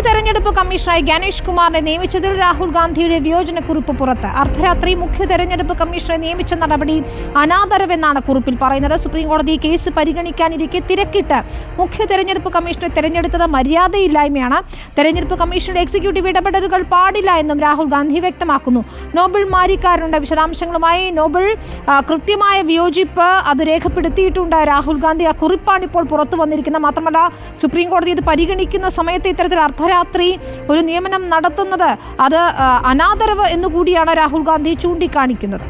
Suscríbete. തെരഞ്ഞെടുപ്പ് കമ്മീഷണറായി ഗണേഷ് കുമാറിനെ നിയമിച്ചതിൽ രാഹുൽ ഗാന്ധിയുടെ വിയോജനക്കുറിപ്പ് പുറത്ത്. അർദ്ധരാത്രി മുഖ്യ തെരഞ്ഞെടുപ്പ് കമ്മീഷണറെ നിയമിച്ച നടപടി അനാദരവെന്നാണ് കുറിപ്പിൽ പറയുന്നത്. സുപ്രീംകോടതി കേസ് പരിഗണിക്കാനിരിക്കെ തിരക്കിട്ട് മുഖ്യ തെരഞ്ഞെടുപ്പ് കമ്മീഷണറെ തെരഞ്ഞെടുത്തത് മര്യാദയില്ലായ്മയാണ്. തെരഞ്ഞെടുപ്പ് കമ്മീഷണറുടെ എക്സിക്യൂട്ടീവ് ഇടപെടലുകൾ പാടില്ല എന്നും രാഹുൽ ഗാന്ധി വ്യക്തമാക്കുന്നു. നോബിൾ മാരിക്കാരുണ്ട് വിശദാംശങ്ങളുമായി നോബിൾ കൃത്യമായ വിയോജിപ്പ് അത് രേഖപ്പെടുത്തിയിട്ടുണ്ട് രാഹുൽ ഗാന്ധി. ആ കുറിപ്പാണ് ഇപ്പോൾ പുറത്തു വന്നിരിക്കുന്നത്. മാത്രമല്ല സുപ്രീം കോടതി ഇത് പരിഗണിക്കുന്ന സമയത്ത് ഇത്തരത്തിൽ അർദ്ധരാത്രി ഒരു നിയമനം നടത്തുന്നത്. അത് അനാദരവ് എന്നുകൂടിയാണ് രാഹുൽ ഗാന്ധി ചൂണ്ടിക്കാണിക്കുന്നത്.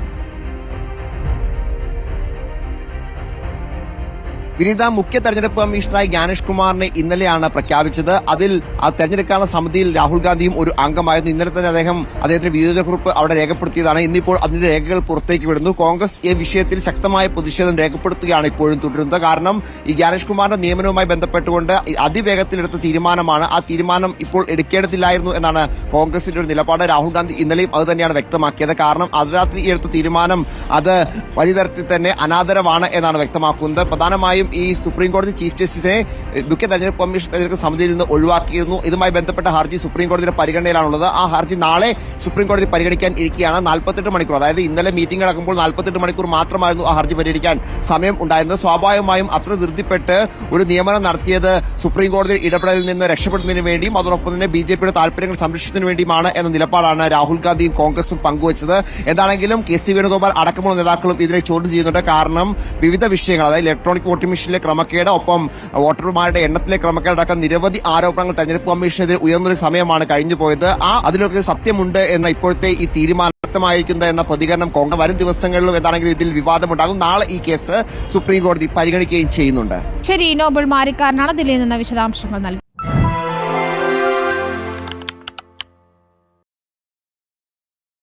വിനീത മുഖ്യ തെരഞ്ഞെടുപ്പ് കമ്മീഷണറായി ജ്ഞാനേഷ് കുമാറിനെ ഇന്നലെയാണ് പ്രഖ്യാപിച്ചത്. അതിൽ ആ തെരഞ്ഞെടുക്കാനുള്ള സമിതിയിൽ രാഹുൽ ഗാന്ധിയും ഒരു അംഗമായിരുന്നു. ഇന്നലെ തന്നെ അദ്ദേഹം അദ്ദേഹത്തിന്റെ വിയോജനക്കുറിപ്പ് അവിടെ രേഖപ്പെടുത്തിയതാണ്. ഇന്നിപ്പോൾ അതിന്റെ രേഖകൾ പുറത്തേക്ക് വിടുന്നു. കോൺഗ്രസ് ഈ വിഷയത്തിൽ ശക്തമായ പ്രതിഷേധം രേഖപ്പെടുത്തുകയാണ് ഇപ്പോഴും തുടരുന്നത്. കാരണം ഈ ജ്ഞാനേഷ് കുമാറിന്റെ നിയമനവുമായി ബന്ധപ്പെട്ടുകൊണ്ട് അതിവേഗത്തിലെടുത്ത തീരുമാനമാണ്. ആ തീരുമാനം ഇപ്പോൾ എടുക്കേണ്ടതില്ലായിരുന്നു എന്നാണ് കോൺഗ്രസിന്റെ ഒരു നിലപാട്. രാഹുൽ ഗാന്ധി ഇന്നലെയും അത് തന്നെയാണ് വ്യക്തമാക്കിയത്. കാരണം അർദ്ധരാത്രി എടുത്ത തീരുമാനം അത് വലിയ തരത്തിൽ തന്നെ അനാദരവാണ് എന്നാണ് വ്യക്തമാക്കുന്നത്. പ്രധാനമായും ഈ സുപ്രീം കോടതി ചീഫ് ജസ്റ്റിസിനെ മുഖ്യ തെരഞ്ഞെടുപ്പ് കമ്മീഷൻ തെരഞ്ഞെടുപ്പ് സമിതിയിൽ നിന്ന് ഒഴിവാക്കിയിരുന്നു. ഇതുമായി ബന്ധപ്പെട്ട ഹർജി സുപ്രീം കോടതിയുടെ പരിഗണനയിലാണുള്ളത്. ആ ഹർജി നാളെ സുപ്രീം കോടതി പരിഗണിക്കാൻ ഇരിക്കുകയാണ്. നാൽപ്പത്തെട്ട് മണിക്കൂർ അതായത് ഇന്നലെ മീറ്റിംഗ് നടക്കുമ്പോൾ നാൽപ്പത്തെട്ട് മണിക്കൂർ മാത്രമായിരുന്നു ആ ഹർജി പരിഗണിക്കാൻ സമയം ഉണ്ടായിരുന്നത്. സ്വാഭാവികമായും അത്ര ധൃതിപ്പെട്ട് ഒരു നിയമനം നടത്തിയത് സുപ്രീം കോടതി ഇടപെടലിൽ നിന്ന് രക്ഷപ്പെടുന്നതിന് വേണ്ടിയും അതോടൊപ്പം തന്നെ ബി ജെ പിയുടെ താല്പര്യങ്ങൾ സംരക്ഷിക്കുന്നതിന് വേണ്ടിയുമാണ് എന്ന നിലപാടാണ് രാഹുൽ ഗാന്ധിയും കോൺഗ്രസും പങ്കുവച്ചത്. എന്താണെങ്കിലും കെ സി വേണുഗോപാൽ അടക്കമുള്ള നേതാക്കളും ഇതിനെ ചോദ്യം ചെയ്യുന്നുണ്ട്. കാരണം വിവിധ വിഷയങ്ങൾ അതായത് ഇലക്ട്രോണിക് വോട്ടിംഗ് മെഷീനിലെ ക്രമക്കേട് ഒപ്പം വോട്ടർമാരുടെ എണ്ണത്തിലെ ക്രമക്കേടടക്കം നിരവധി ആരോപണങ്ങൾ തെരഞ്ഞെടുപ്പ് കമ്മീഷനെതിരെ ഉയർന്നൊരു സമയമാണ് കഴിഞ്ഞു പോയത് ആ അതിലൊക്കെ സത്യമുണ്ട് എന്ന ഇപ്പോഴത്തെ ഈ തീരുമാനം വ്യക്തമായിരിക്കുന്നത് എന്ന പ്രതികരണം കോൺഗ്രസ് വരും ദിവസങ്ങളിലും എന്താണെങ്കിലും ഇതിൽ വിവാദമുണ്ടാകും. നാളെ ഈ കേസ് സുപ്രീം കോടതി പരിഗണിക്കുകയും ചെയ്യുന്നുണ്ട്. ശരി നോബിൾ മാരിക്കാരനാണ്. ദില്ലിയിൽ നിന്ന് വിശദാംശങ്ങൾ നൽകി